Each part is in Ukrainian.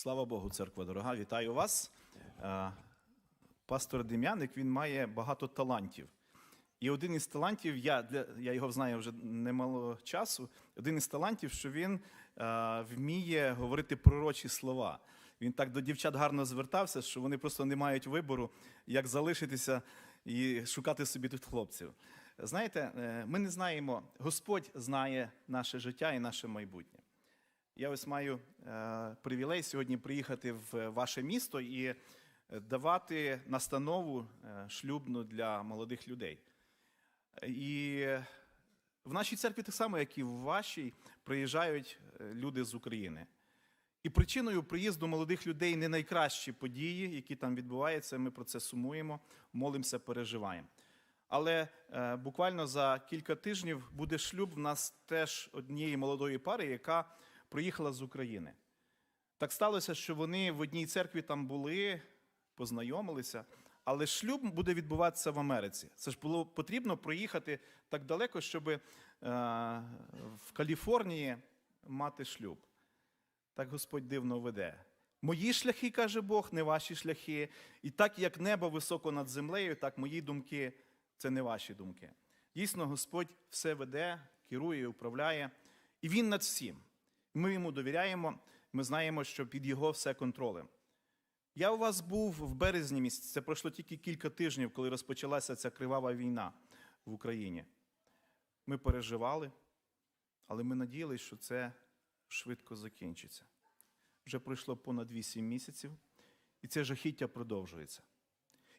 Слава Богу, церква дорога, вітаю вас. Е, Пастор Дем'яник він має багато талантів. І один із талантів, я, для, я його знаю вже немало часу. Один із талантів, що він е, вміє говорити пророчі слова. Він так до дівчат гарно звертався, що вони просто не мають вибору, як залишитися і шукати собі тут хлопців. Знаєте, е, ми не знаємо, Господь знає наше життя і наше майбутнє. Я ось маю е, привілей сьогодні приїхати в ваше місто і давати настанову е, шлюбну для молодих людей. І в нашій церкві так само, як і в вашій, приїжджають е, люди з України. І причиною приїзду молодих людей не найкращі події, які там відбуваються. Ми про це сумуємо, молимося, переживаємо. Але е, буквально за кілька тижнів буде шлюб в нас теж однієї молодої пари, яка приїхала з України. Так сталося, що вони в одній церкві там були, познайомилися, але шлюб буде відбуватися в Америці. Це ж було потрібно проїхати так далеко, щоб е, в Каліфорнії мати шлюб. Так Господь дивно веде. Мої шляхи, каже Бог, не ваші шляхи. І так як небо високо над землею, так мої думки це не ваші думки. Дійсно, Господь все веде, керує, управляє, і Він над всім. Ми йому довіряємо, ми знаємо, що під його все контролем. Я у вас був в березні місяці, це пройшло тільки кілька тижнів, коли розпочалася ця кривава війна в Україні. Ми переживали, але ми надіялися, що це швидко закінчиться. Вже пройшло понад 8 місяців, і це жахіття продовжується.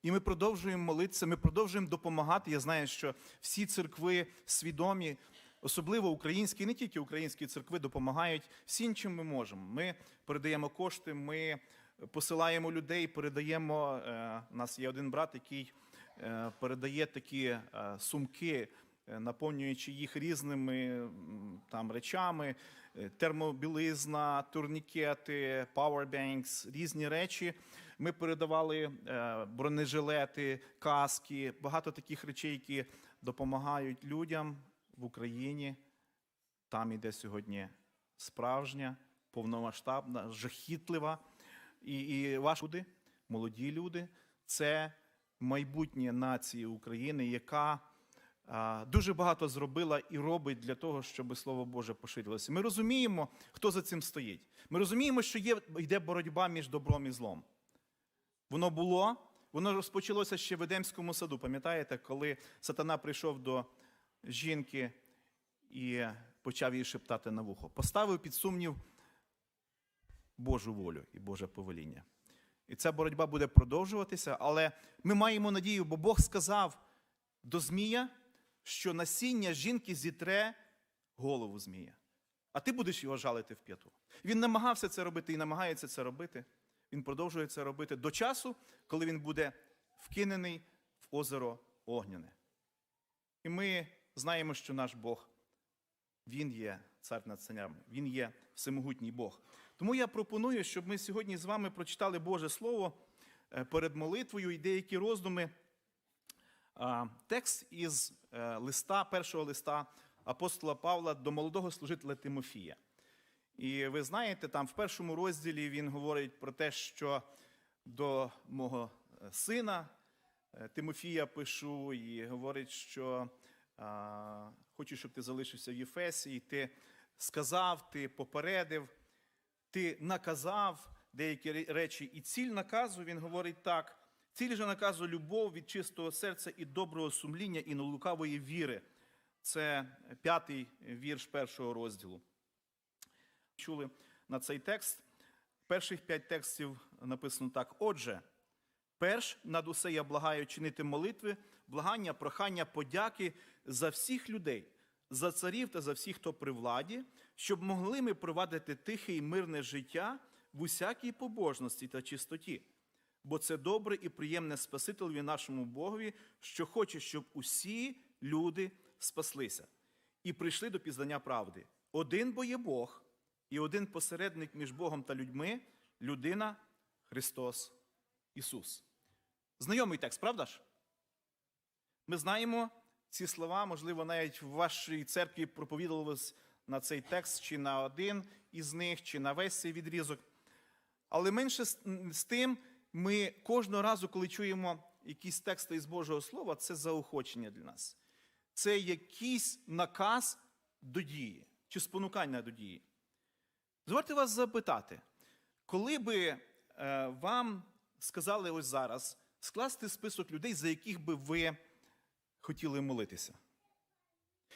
І ми продовжуємо молитися, ми продовжуємо допомагати. Я знаю, що всі церкви свідомі, особливо українські, не тільки українські церкви, допомагають всім, чим ми можемо. Ми передаємо кошти, ми посилаємо людей, передаємо. е, У нас є один брат, який е, передає такі е, сумки, наповнюючи їх різними там речами, термобілизна, турнікети, powerbanks, різні речі. Ми передавали бронежилети, каски, багато таких речей, які допомагають людям в Україні. Там іде сьогодні справжня, повномасштабна, жахітлива. І, і ваші люди, молоді люди, це майбутнє нації України, яка а, дуже багато зробила і робить для того, щоб Слово Боже поширилося. Ми розуміємо, хто за цим стоїть. Ми розуміємо, що є, йде боротьба між добром і злом. Воно було, воно розпочалося ще в Едемському саду. Пам'ятаєте, коли сатана прийшов до жінки і почав їй шептати на вухо, поставив під сумнів Божу волю і Боже повеління. І ця боротьба буде продовжуватися, але ми маємо надію, бо Бог сказав до Змія, що насіння жінки зітре голову Змія, а ти будеш його жалити в п'яту. Він намагався це робити і намагається це робити. Він продовжує це робити до часу, коли він буде вкинений в озеро Огняне. І ми знаємо, що наш Бог, Він є цар над царями, Він є всемогутній Бог. Тому я пропоную, щоб ми сьогодні з вами прочитали Боже Слово е, перед молитвою і деякі роздуми. Текст із е, листа, першого листа апостола Павла до молодого служителя Тимофія. І ви знаєте, там в першому розділі він говорить про те, що до мого е, сина Тимофія пишу, і говорить, що хочу, щоб ти залишився в Єфесі, і ти сказав, ти попередив, ти наказав деякі речі. І ціль наказу він говорить так: ціль же наказу любов від чистого серця і доброго сумління, і нелукавої віри. Це п'ятий вірш першого розділу чули на цей текст. Перших п'ять текстів написано так: Отже, перш над усе я благаю чинити молитви, благання, прохання, подяки за всіх людей, за царів та за всіх, хто при владі, щоб могли ми провадити тихе і мирне життя в усякій побожності та чистоті. Бо це добре і приємне Спасителеві нашому Богові, що хоче, щоб усі люди спаслися і прийшли до пізнання правди. Один бо є Бог, і один посередник між Богом та людьми людина Христос Ісус. Знайомий текст, правда ж? Ми знаємо ці слова, можливо, навіть в вашій церкві проповідувалось на цей текст, чи на один із них, чи на весь цей відрізок. Але менше з, тим, ми кожного разу, коли чуємо якісь тексти із Божого Слова, це заохочення для нас. Це якийсь наказ до дії чи спонукання до дії. Дозвольте вас запитати, коли би е, вам сказали ось зараз скласти список людей, за яких би ви хотіли молитися?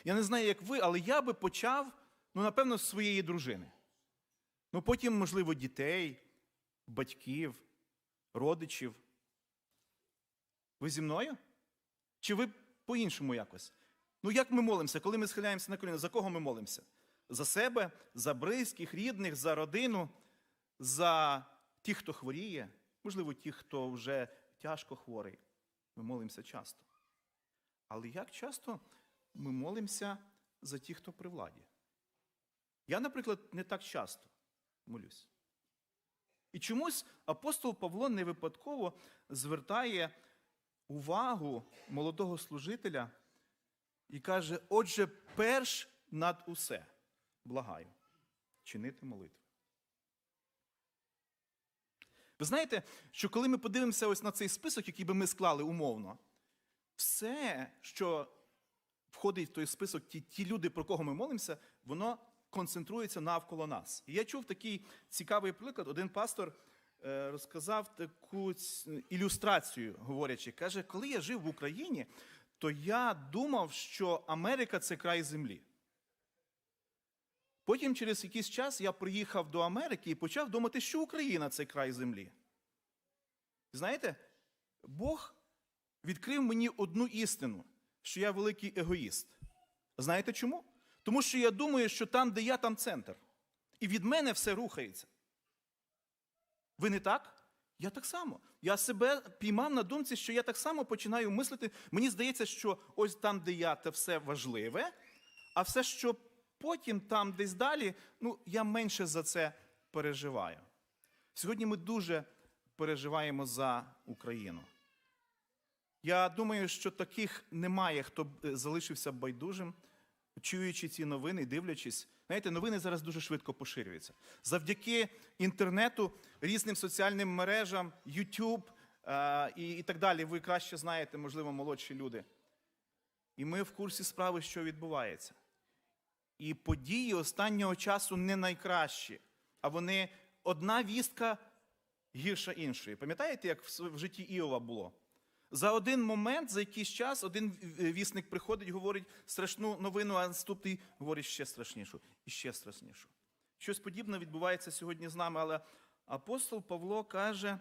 Я не знаю, як ви, але я би почав, ну, напевно, з своєї дружини. Ну, потім, можливо, дітей, батьків, родичів. Ви зі мною? Чи ви по-іншому якось? Ну, як ми молимося, коли ми схиляємося на коліна, за кого ми молимося? За себе, за близьких, рідних, за родину, за тих, хто хворіє, можливо, тих, хто вже тяжко хворий. Ми молимося часто. Але як часто ми молимося за тих, хто при владі? Я, наприклад, не так часто молюсь. І чомусь апостол Павло не випадково звертає увагу молодого служителя і каже: отже, перш над усе, благаю, чинити молитву. Ви знаєте, що коли ми подивимося ось на цей список, який би ми склали умовно, все, що входить в той список, ті, ті люди, про кого ми молимося, воно концентрується навколо нас. І я чув такий цікавий приклад. Один пастор е, розказав таку ілюстрацію, говорячи, каже, коли я жив в Україні, то я думав, що Америка це край землі. Потім, через якийсь час, я приїхав до Америки і почав думати, що Україна це край землі. Знаєте, Бог відкрив мені одну істину, що я великий егоїст. Знаєте чому? Тому що я думаю, що там, де я, там центр. І від мене все рухається. Ви не так? Я так само. Я себе піймав на думці, що я так само починаю мислити. Мені здається, що ось там, де я, це все важливе, а все, що потім там десь далі, ну, я менше за це переживаю. Сьогодні ми дуже переживаємо за Україну. Я думаю, що таких немає, хто б е, залишився байдужим, чуючи ці новини, дивлячись. Знаєте, новини зараз дуже швидко поширюються. Завдяки інтернету, різним соціальним мережам, YouTube е, і, і так далі. Ви краще знаєте, можливо, молодші люди. І ми в курсі справи, що відбувається. І події останнього часу не найкращі, а вони одна вістка гірша іншої. Пам'ятаєте, як в житті Іова було? За один момент, за якийсь час, один вісник приходить, говорить страшну новину, а наступний говорить ще страшнішу і ще страшнішу. Щось подібне відбувається сьогодні з нами, але апостол Павло каже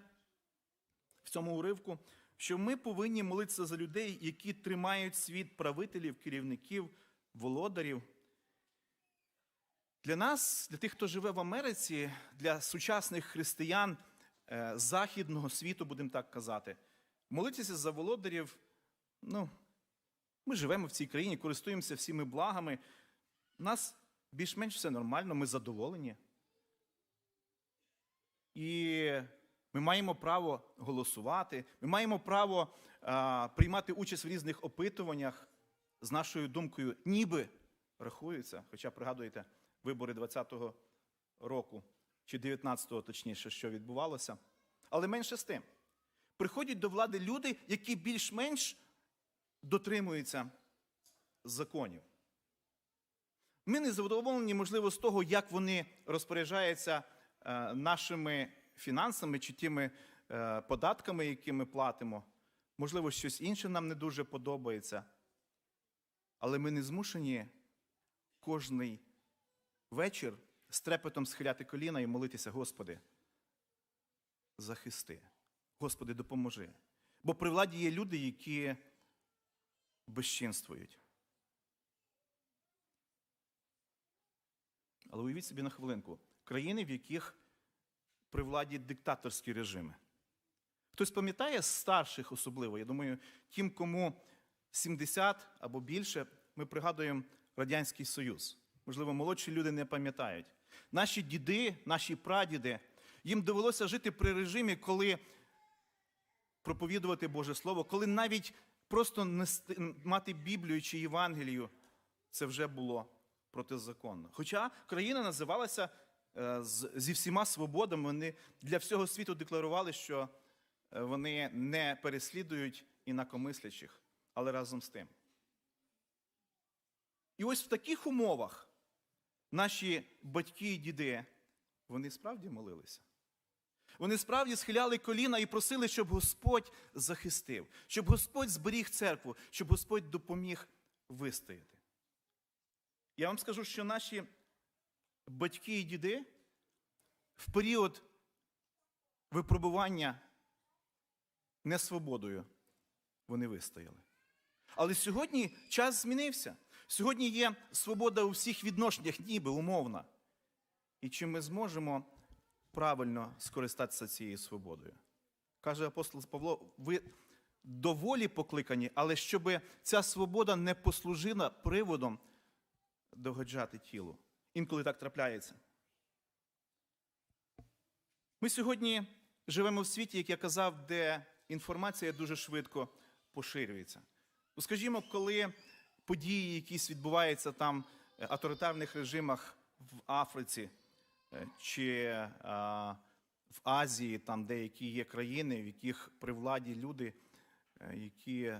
в цьому уривку, що ми повинні молитися за людей, які тримають світ правителів, керівників, володарів. Для нас, для тих, хто живе в Америці, для сучасних християн е, західного світу, будемо так казати, молитися за володарів, ну, ми живемо в цій країні, користуємося всіми благами. У нас більш-менш все нормально, ми задоволені. І ми маємо право голосувати, ми маємо право а, приймати участь в різних опитуваннях з нашою думкою, ніби рахуються. Хоча пригадуєте вибори 20-го року, чи 19-го, точніше, що відбувалося. Але менше з тим. Приходять до влади люди, які більш-менш дотримуються законів. Ми не задоволені, можливо, з того, як вони розпоряджаються е, нашими фінансами чи тими е, податками, які ми платимо. Можливо, щось інше нам не дуже подобається. Але ми не змушені кожний вечір з трепетом схиляти коліна і молитися, Господи, захисти. Господи, допоможи. Бо при владі є люди, які безчинствують. Але уявіть собі на хвилинку країни, в яких при владі диктаторські режими. Хтось пам'ятає старших особливо, я думаю, тим, кому 70 або більше, ми пригадуємо Радянський Союз. Можливо, молодші люди не пам'ятають. Наші діди, наші прадіди, їм довелося жити при режимі, коли проповідувати Боже Слово, коли навіть просто нести, мати Біблію чи Євангелію, це вже було протизаконно. Хоча країна називалася е, зі всіма свободами, вони для всього світу декларували, що е, вони не переслідують інакомислячих, але разом з тим. І ось в таких умовах наші батьки і діди, вони справді молилися. Вони справді схиляли коліна і просили, щоб Господь захистив, щоб Господь зберіг церкву, щоб Господь допоміг вистояти. Я вам скажу, що наші батьки і діди в період випробування несвободою вони вистояли. Але сьогодні час змінився. Сьогодні є свобода у всіх відношеннях, ніби умовна. І чи ми зможемо правильно скористатися цією свободою? Каже апостол Павло, ви доволі покликані, але щоб ця свобода не послужила приводом догоджати тілу. Інколи так трапляється. Ми сьогодні живемо в світі, як я казав, де інформація дуже швидко поширюється. Ну, скажімо, коли події, якісь відбуваються там е, авторитарних режимах в Африці чи а, в Азії, там деякі є країни, в яких при владі люди, е, які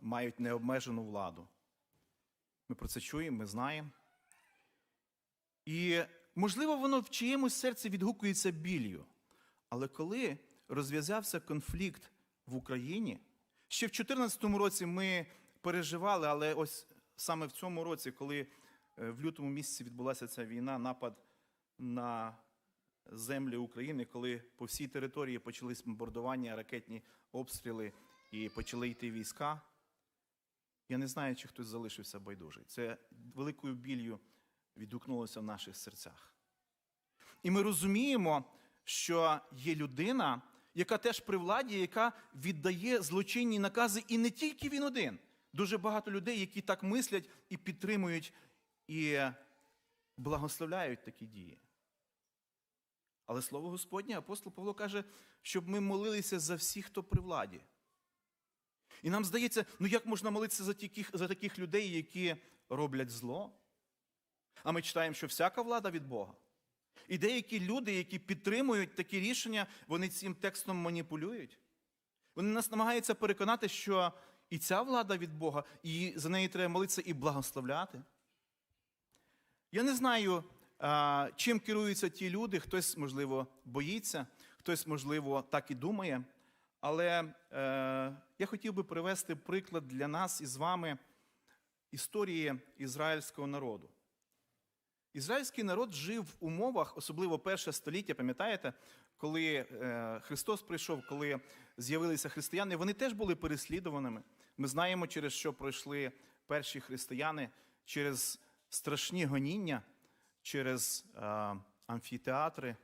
мають необмежену владу. Ми про це чуємо, ми знаємо. І, можливо, воно в чиємусь серці відгукується біллю. Але коли розв'язався конфлікт в Україні, ще в 2014 році ми переживали, але ось саме в цьому році, коли е, в лютому місяці відбулася ця війна, напад на землі України, коли по всій території почались бомбардування, ракетні обстріли і почали йти війська. Я не знаю, чи хтось залишився байдужий. Це великою біллю відгукнулося в наших серцях. І ми розуміємо, що є людина, яка теж при владі, яка віддає злочинні накази, і не тільки він один. Дуже багато людей, які так мислять і підтримують, і благословляють такі дії. Але слово Господнє, апостол Павло каже, щоб ми молилися за всіх, хто при владі. І нам здається, ну як можна молитися за таких, за таких людей, які роблять зло? А ми читаємо, що всяка влада від Бога. І деякі люди, які підтримують такі рішення, вони цим текстом маніпулюють. Вони нас намагаються переконати, що і ця влада від Бога, і за неї треба молитися і благословляти. Я не знаю, чим керуються ті люди, хтось, можливо, боїться, хтось, можливо, так і думає. Але е, я хотів би привести приклад для нас із вами історії ізраїльського народу. Ізраїльський народ жив в умовах, особливо перше століття, пам'ятаєте, коли е, Христос прийшов, коли з'явилися християни, вони теж були переслідуваними. Ми знаємо, через що пройшли перші християни, через страшні гоніння, через е, амфітеатри.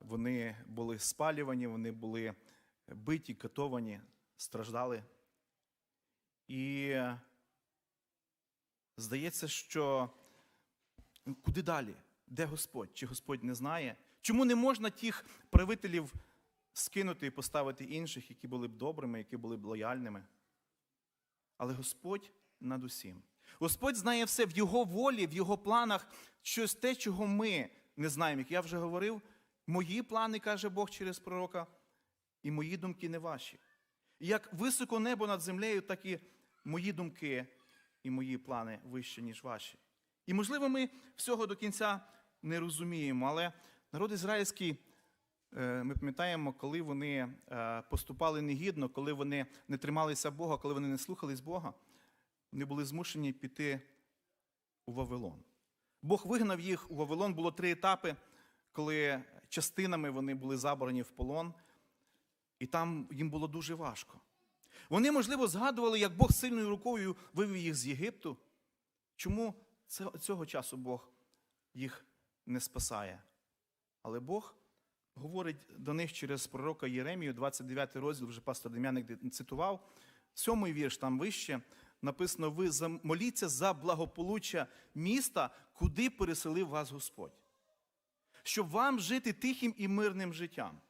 Вони були спалювані, вони були биті, катовані, страждали. І здається, що куди далі? Де Господь? Чи Господь не знає? Чому не можна тих правителів скинути і поставити інших, які були б добрими, які були б лояльними? Але Господь над усім. Господь знає все в Його волі, в Його планах, щось те, чого ми не знаємо. Як я вже говорив, мої плани, каже Бог через пророка, і мої думки не ваші. Як високо небо над землею, так і мої думки і мої плани вищі, ніж ваші. І, можливо, ми всього до кінця не розуміємо, але народ ізраїльський, е, ми пам'ятаємо, коли вони е, поступали негідно, коли вони не трималися Бога, коли вони не слухались Бога, вони були змушені піти у Вавилон. Бог вигнав їх у Вавилон. Було три етапи, коли частинами вони були забрані в полон, і там їм було дуже важко. Вони, можливо, згадували, як Бог сильною рукою вивів їх з Єгипту. Чому цього часу Бог їх не спасає? Але Бог говорить до них через пророка Єремію, 29 розділ, вже пастор Дем'яник цитував, сьомий вірш там вище написано: ви моліться за благополуччя міста, куди переселив вас Господь, щоб вам жити тихим і мирним життям.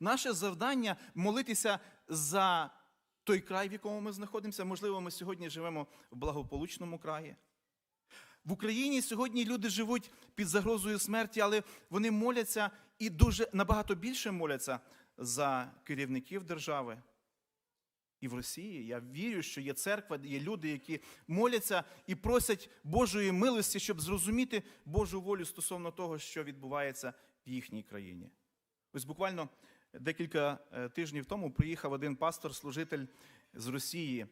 Наше завдання молитися за той край, в якому ми знаходимося. Можливо, ми сьогодні живемо в благополучному краї. В Україні сьогодні люди живуть під загрозою смерті, але вони моляться і дуже набагато більше моляться за керівників держави. І в Росії я вірю, що є церква, є люди, які моляться і просять Божої милості, щоб зрозуміти Божу волю стосовно того, що відбувається в їхній країні. Ось буквально декілька е, тижнів тому приїхав один пастор-служитель з Росії.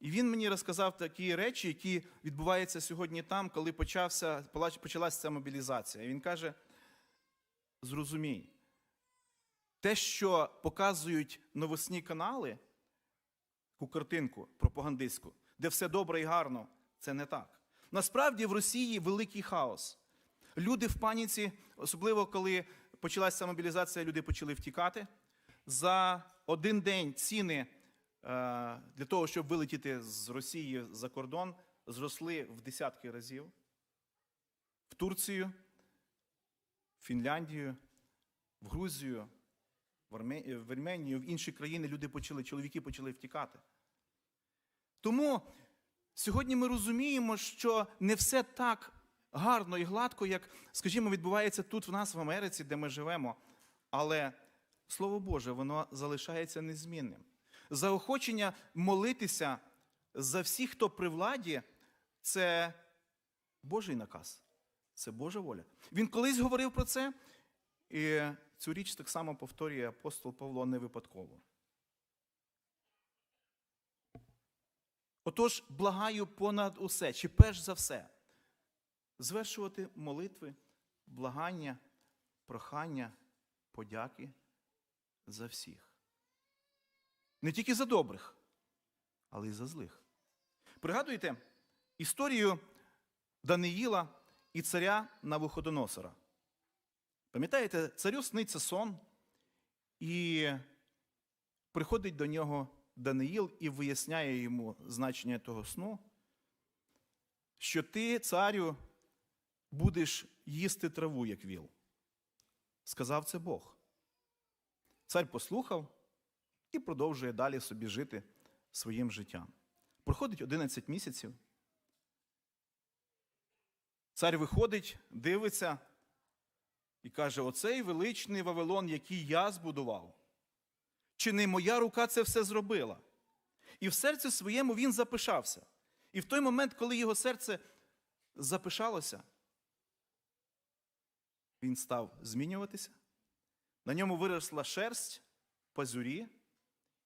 І він мені розказав такі речі, які відбуваються сьогодні там, коли почався, почалася ця мобілізація. І він каже: зрозумій, те, що показують новосні канали, таку картинку пропагандистську, де все добре і гарно, це не так. Насправді в Росії великий хаос. Люди в паніці, особливо коли почалася мобілізація, люди почали втікати. За один день ціни е, для того, щоб вилетіти з Росії за кордон, зросли в десятки разів. В Турцію, Фінляндію, в Грузію, в Вірменію, в інші країни люди почали, чоловіки почали втікати. Тому сьогодні ми розуміємо, що не все так гарно і гладко, як, скажімо, відбувається тут в нас в Америці, де ми живемо. Але Слово Боже, воно залишається незмінним. Заохочення молитися за всіх, хто при владі, це Божий наказ, це Божа воля. Він колись говорив про це, і цю річ так само повторює апостол Павло не випадково. Отож, благаю понад усе, чи перш за все, звершувати молитви, благання, прохання, подяки за всіх. Не тільки за добрих, але й за злих. Пригадуєте історію Даниїла і царя Навуходоносора. Пам'ятаєте, царю сниться сон, і приходить до нього Даниїл і виясняє йому значення того сну, що ти, царю, будеш їсти траву, як віл. Сказав це Бог. Цар послухав і продовжує далі собі жити своїм життям. Проходить 11 місяців. Цар виходить, дивиться і каже: Оцей величний Вавилон, який я збудував. Чи не моя рука це все зробила? І в серці своєму він запишався. І в той момент, коли його серце запишалося, він став змінюватися. На ньому виросла шерсть, пазурі,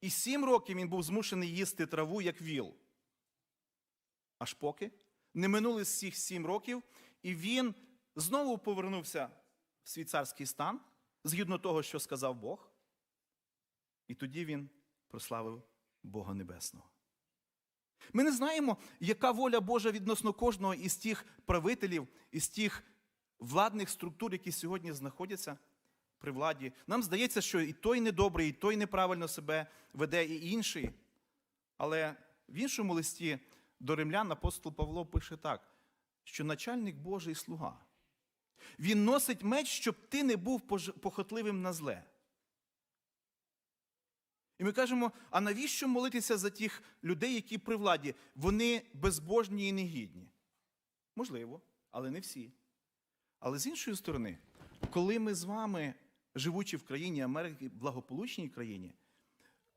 і сім років він був змушений їсти траву, як віл. Аж поки не минули з цих сім років, і він знову повернувся в свій царський стан, згідно того, що сказав Бог. І тоді він прославив Бога Небесного. Ми не знаємо, яка воля Божа відносно кожного із тих правителів, із тих владних структур, які сьогодні знаходяться при владі. Нам здається, що і той недобрий, і той неправильно себе веде, і інший. Але в іншому листі до римлян апостол Павло пише так, що начальник Божий слуга. Він носить меч, щоб ти не був похотливим на зле. І ми кажемо: а навіщо молитися за тих людей, які при владі? Вони безбожні і негідні. Можливо, але не всі. Але з іншої сторони, коли ми з вами, живучи в країні Америки, благополучній країні,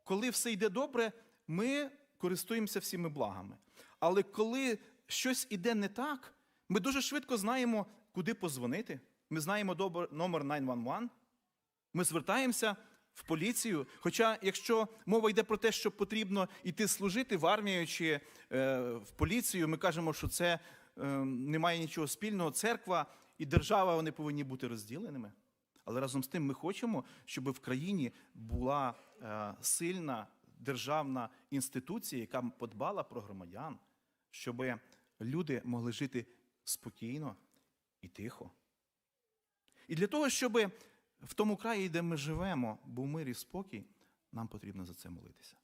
коли все йде добре, ми користуємося всіми благами. Але коли щось іде не так, ми дуже швидко знаємо, куди позвонити. Ми знаємо номер 911, ми звертаємося в поліцію. Хоча, якщо мова йде про те, що потрібно йти служити в армію чи е, в поліцію, ми кажемо, що це е, не має нічого спільного. Церква і держава вони повинні бути розділеними. Але разом з тим ми хочемо, щоб в країні була е, сильна державна інституція, яка подбала про громадян, щоб люди могли жити спокійно і тихо. І для того, щоб в тому краї, де ми живемо, був мир і спокій, нам потрібно за це молитися.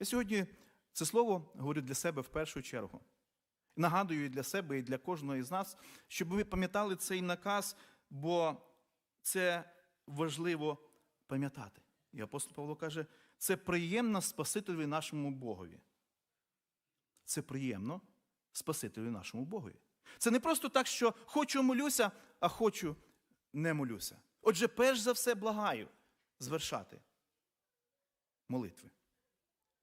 Я сьогодні це слово говорю для себе в першу чергу. Нагадую і для себе і для кожного із нас, щоб ви пам'ятали цей наказ, бо це важливо пам'ятати. І апостол Павло каже, це приємно Спасителеві нашому Богові. Це приємно Спасителю нашому Богові. Це не просто так, що хочу молюся, а хочу не молюся. Отже, перш за все благаю звершати молитви.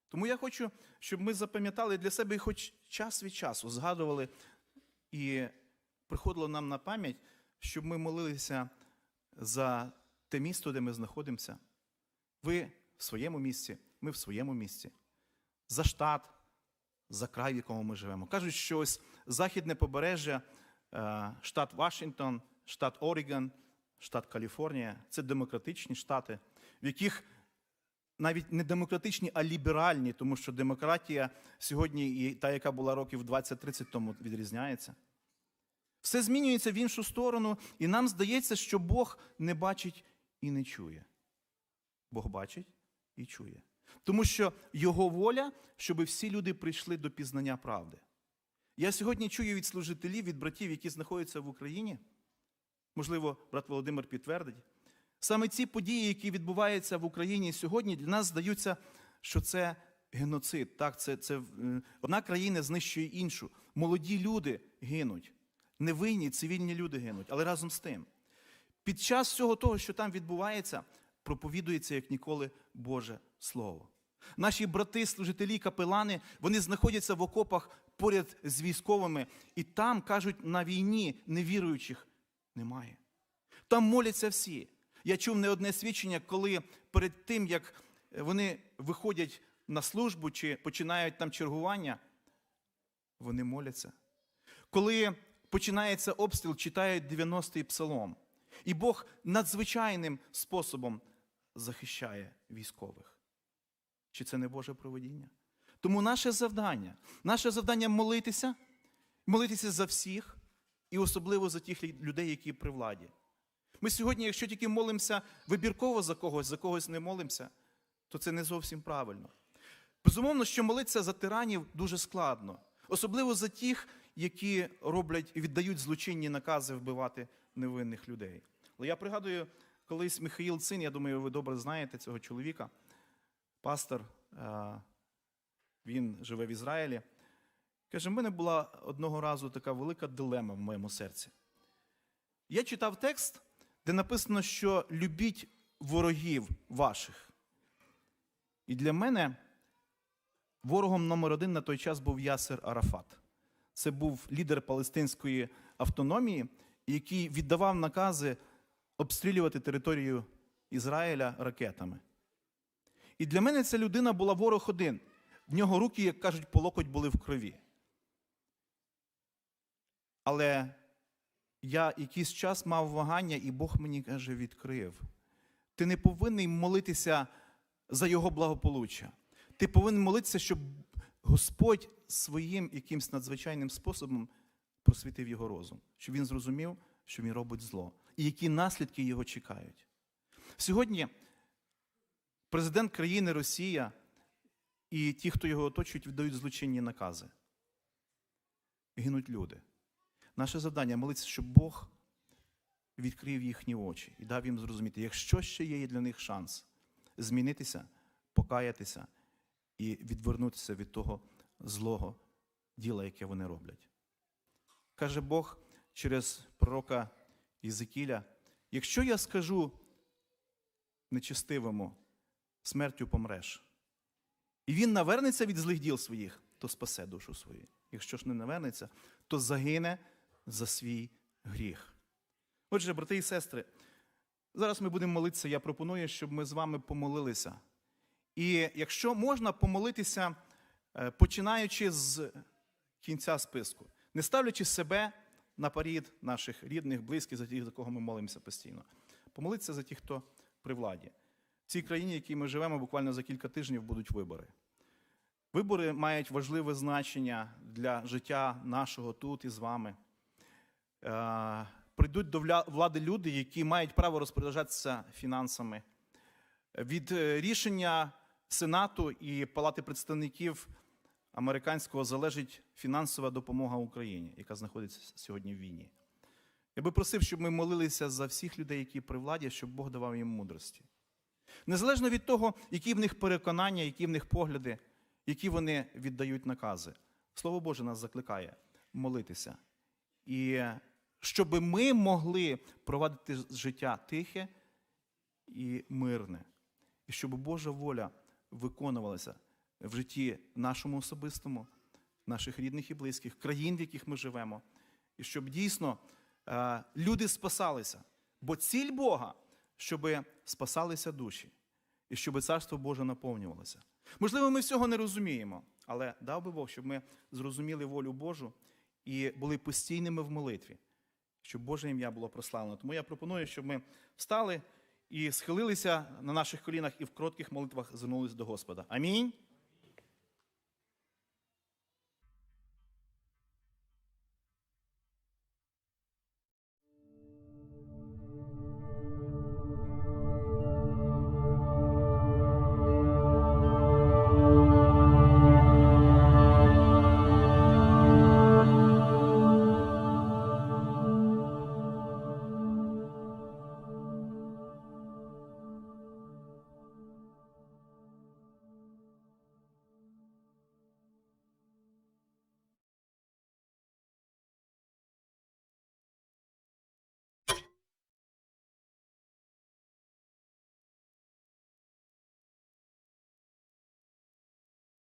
Тому я хочу, щоб ми запам'ятали для себе і хоч час від часу згадували і приходило нам на пам'ять, щоб ми молилися за те місто, де ми знаходимося. Ви в своєму місці, ми в своєму місці. За штат, за край, в якому ми живемо. Кажуть, що ось західне побережжя, е, штат Вашингтон, штат Орігон, штат Каліфорнія це демократичні штати, в яких навіть не демократичні, а ліберальні, тому що демократія сьогодні, і та, яка була років 20-30 тому, відрізняється. Все змінюється в іншу сторону, і нам здається, що Бог не бачить і не чує. Бог бачить і чує. Тому що Його воля, щоб всі люди прийшли до пізнання правди. Я сьогодні чую від служителів, від братів, які знаходяться в Україні. Можливо, брат Володимир підтвердить. Саме ці події, які відбуваються в Україні сьогодні, для нас здаються, що це геноцид. Так, це, це е, одна країна знищує іншу. Молоді люди гинуть, невинні цивільні люди гинуть. Але разом з тим, під час всього того, що там відбувається, проповідується як ніколи Боже Слово. Наші брати, служителі, капелани, вони знаходяться в окопах поряд з військовими, і там кажуть, на війні невіруючих немає. Там моляться всі. Я чув не одне свідчення, коли перед тим, як вони виходять на службу чи починають там чергування, вони моляться. Коли починається обстріл, читають 90-й псалом. І Бог надзвичайним способом захищає військових. Чи це не Боже проведіння? Тому наше завдання, наше завдання молитися, молитися за всіх і особливо за тих людей, які при владі. Ми сьогодні, якщо тільки молимося вибірково за когось, за когось не молимося, то це не зовсім правильно. Безумовно, що молитися за тиранів дуже складно, особливо за тих, які роблять і віддають злочинні накази вбивати невинних людей. Але я пригадую, колись Михаїл Цин, я думаю, ви добре знаєте цього чоловіка, пастор, е, він живе в Ізраїлі. Каже, в мене була одного разу така велика дилема в моєму серці. Я читав текст, де написано, що любіть ворогів ваших. І для мене ворогом номер один на той час був Ясер Арафат. Це був лідер палестинської автономії, який віддавав накази обстрілювати територію Ізраїля ракетами. І для мене ця людина була ворог один. В нього руки, як кажуть, по локоть були в крові. Але я якийсь час мав вагання, і Бог мені каже, відкрив. Ти не повинен молитися за його благополуччя. Ти повинен молитися, щоб Господь своїм якимсь надзвичайним способом просвітив його розум, щоб він зрозумів, що він робить зло, і які наслідки його чекають. Сьогодні президент країни Росія і ті, хто його оточують, віддають злочинні накази. Гинуть люди. Наше завдання молитися, щоб Бог відкрив їхні очі і дав їм зрозуміти, якщо ще є для них шанс змінитися, покаятися і відвернутися від того злого діла, яке вони роблять. Каже Бог через пророка Єзекіля, якщо я скажу нечестивому, смертю помреш, і він навернеться від злих діл своїх, то спасе душу свою. Якщо ж не навернеться, то загине за свій гріх. Отже, брати і сестри, зараз ми будемо молитися. Я пропоную, щоб ми з вами помолилися. І якщо можна помолитися, е, починаючи з кінця списку, не ставлячи себе наперед наших рідних, близьких, за тих, за кого ми молимося постійно. Помолитися за тих, хто при владі. В цій країні, в якій ми живемо, буквально за кілька тижнів будуть вибори. Вибори мають важливе значення для життя нашого тут і з вами. Е, Прийдуть до влади люди, які мають право розпоряджатися фінансами. Від е, рішення Сенату і Палати представників американського залежить фінансова допомога Україні, яка знаходиться сьогодні в війні. Я би просив, щоб ми молилися за всіх людей, які при владі, щоб Бог давав їм мудрості. Незалежно від того, які в них переконання, які в них погляди, які вони віддають накази. Слово Боже нас закликає молитися. І щоб ми могли провадити життя тихе і мирне, і щоб Божа воля виконувалася в житті нашому особистому, наших рідних і близьких, країн, в яких ми живемо, і щоб дійсно е, люди спасалися. Бо ціль Бога, щоб спасалися душі, і щоб Царство Боже наповнювалося. Можливо, ми всього не розуміємо, але дав би Бог, щоб ми зрозуміли волю Божу і були постійними в молитві, щоб Боже ім'я було прославлено. Тому я пропоную, щоб ми встали і схилилися на наших колінах і в кротких молитвах звернулися до Господа. Амінь.